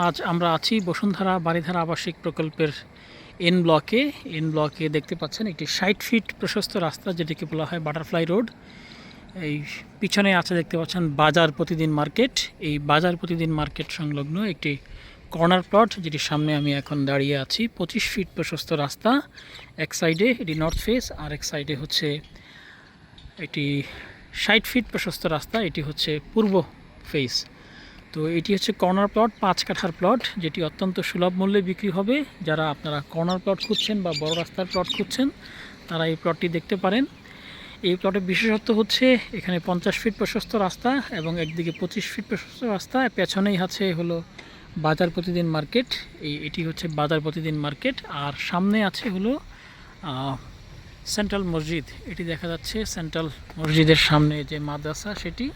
আজ আমরা আছি বসুন্ধরা বাড়িধারা আবাসিক প্রকল্পের এন ব্লকে এন ব্লকে দেখতে পাচ্ছেন একটি ষাট ফিট প্রশস্ত রাস্তা, যেটিকে বলা হয় বাটারফ্লাই রোড এই পিছনে আছে দেখতে পাচ্ছেন বাজার প্রতিদিন মার্কেট। এই বাজার প্রতিদিন মার্কেট সংলগ্ন একটি কর্নার প্লট যেটির সামনে আমি এখন দাঁড়িয়ে আছি। পঁচিশ ফিট প্রশস্ত রাস্তা, এক সাইডে এটি নর্থ ফেস আর এক সাইডে হচ্ছে এটি ষাট ফিট প্রশস্ত রাস্তা, এটি হচ্ছে পূর্ব ফেস তো এটি হচ্ছে কর্নার প্লট, পাঁচ কাঠার প্লট, যেটি অত্যন্ত সুলভ মূল্যে বিক্রি হবে। যারা আপনারা কর্নার প্লট খুঁজছেন বা বড় রাস্তার প্লট খুঁজছেন, তারা এই প্লটটি দেখতে পারেন। এই প্লটের বিশেষত্ব হচ্ছে, এখানে পঞ্চাশ ফিট প্রশস্ত রাস্তা এবং একদিকে পঁচিশ ফিট প্রশস্ত রাস্তা। পেছনেই আছে হলো বাজার প্রতিদিন মার্কেট। এই, এটি হচ্ছে বাজার প্রতিদিন মার্কেট। আর সামনে আছে হলো সেন্ট্রাল মসজিদ। এটি দেখা যাচ্ছে সেন্ট্রাল মসজিদের সামনে যে মাদ্রাসা, সেটি।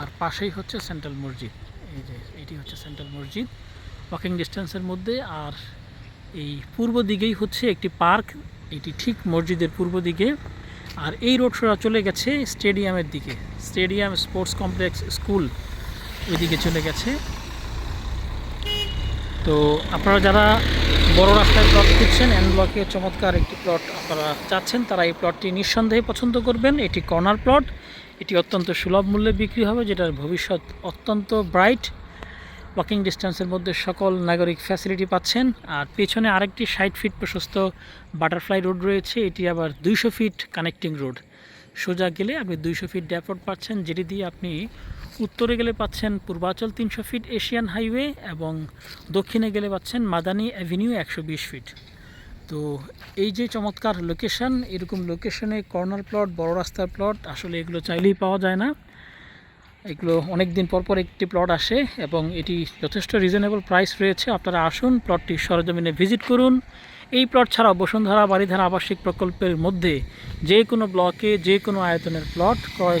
আর পাশেই হচ্ছে সেন্ট্রাল মসজিদ। এই যে, এটি হচ্ছে সেন্ট্রাল মসজিদ। ওয়াকিং ডিস্টেন্সের মধ্যে, আর এই পূর্ব দিকেই হচ্ছে একটি পার্ক। এটি ঠিক মসজিদের পূর্ব দিকে। আর এই রোড সোজা চলে গেছে স্টেডিয়ামের দিকে। স্টেডিয়াম স্পোর্টস কমপ্লেক্স স্কুল ওইদিকে চলে গেছে। তো আপনারা যারা বড় রাস্তায় প্লট খুঁজছেন এন ব্লকে চমৎকার একটি প্লট আপনারা চাচ্ছেন, তারা এই প্লটটি নিঃসন্দেহে পছন্দ করবেন। এটি কর্নার প্লট এটি অত্যন্ত সুলভ মূল্যে বিক্রি হবে, যেটার ভবিষ্যৎ অত্যন্ত ব্রাইট। ওয়াকিং ডিস্টেন্সের মধ্যে সকল নাগরিক ফ্যাসিলিটি পাচ্ছেন। আর পেছনে আরেকটি ষাট ফিট প্রশস্ত বাটারফ্লাই রোড রয়েছে, এটি আবার দুইশো ফিট কানেক্টিং রোড সোজা গেলে আপনি দুইশো ফিট ড্যাপ পাচ্ছেন, যেটি দিয়ে আপনি উত্তরে গেলে পাচ্ছেন পূর্বাচল তিনশো ফিট এশিয়ান হাইওয়ে এবং দক্ষিণে গেলে পাচ্ছেন মাদানি অ্যাভিনিউ একশো বিশ ফিট তো এই যে চমৎকার লোকেশন এরকম লোকেশনে কর্নার প্লট বড় রাস্তার প্লট আসলে এগুলো চাইলেই পাওয়া যায় না। এগুলো অনেক দিন পর পর একটি প্লট আসে এবং এটি যথেষ্ট রিজনেবল প্রাইস রয়েছে। আপনারা আসুন প্লটটি সরজমিনে ভিজিট করুন। এই প্লট ছাড়াও বসুন্ধরা বাড়িধারা আবাসিক প্রকল্পের মধ্যে যে কোনো ব্লকে যে কোনো আয়তনের প্লট ক্রয়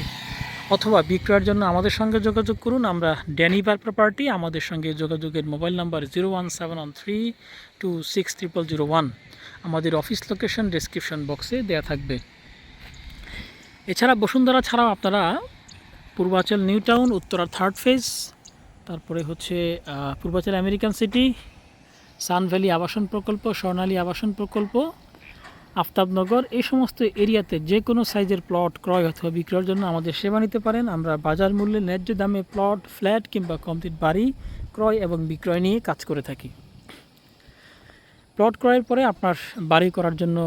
অথবা বিক্রয়ের জন্য আমাদের সঙ্গে যোগাযোগ করুন। আমরা ড্যানিবার প্রপার্টি আমাদের সঙ্গে যোগাযোগের mobile number zero one seven one three two six triple zero one আমাদের অফিস লোকেশন ডেসক্রিপশন বক্সে দেওয়া থাকবে। এছাড়া বসুন্ধরা ছাড়াও আপনারা Purbachal new town, Uttara third phase তারপরে হচ্ছে Purbachal American city, sun valley আবাসন প্রকল্প, স্বর্ণালী আবাসন প্রকল্প আফতাবনগর, এই সমস্ত এরিয়াতে যে কোনো সাইজের প্লট ক্রয় অথবা বিক্রয়ের জন্য আমাদের সেবা নিতে পারেন। আমরা বাজার মূল্যে ন্যায্য দামে প্লট, ফ্ল্যাট কিংবা কমপ্লিট বাড়ি ক্রয় এবং বিক্রয় নিয়ে কাজ করে থাকি। প্লট ক্রয়ের পরে আপনার বাড়ি করার জন্য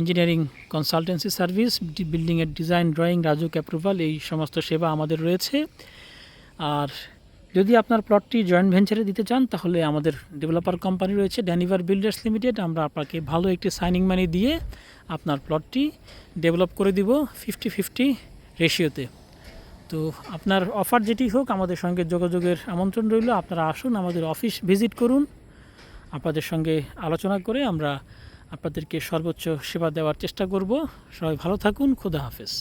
ইঞ্জিনিয়ারিং কনসালটেন্সি সার্ভিস বিল্ডিংয়ের ডিজাইন, ড্রয়িং, রাজুক অ্যাপ্রুভাল, এই সমস্ত সেবা আমাদের রয়েছে। আর যদি আপনার প্লটটি জয়েন্ট ভেঞ্চারে দিতে চান, তাহলে আমাদের ডেভেলপার কোম্পানি রয়েছে ড্যানিভার বিল্ডার্স লিমিটেড আমরা আপনাকে ভালো একটি সাইনিং মানি দিয়ে আপনার প্লটটি ডেভেলপ করে দিব ফিফটি ফিফটি রেশিওতে তো আপনার অফার যেটি হোক, আমাদের সঙ্গে যোগাযোগের আমন্ত্রণ রইল। আপনারা আসুন, আমাদের অফিস ভিজিট করুন। আপনাদের সঙ্গে আলোচনা করে আমরা আপনাদেরকে সর্বোচ্চ সেবা দেওয়ার চেষ্টা করব। সবাই ভালো থাকুন, খুদা হাফেজ।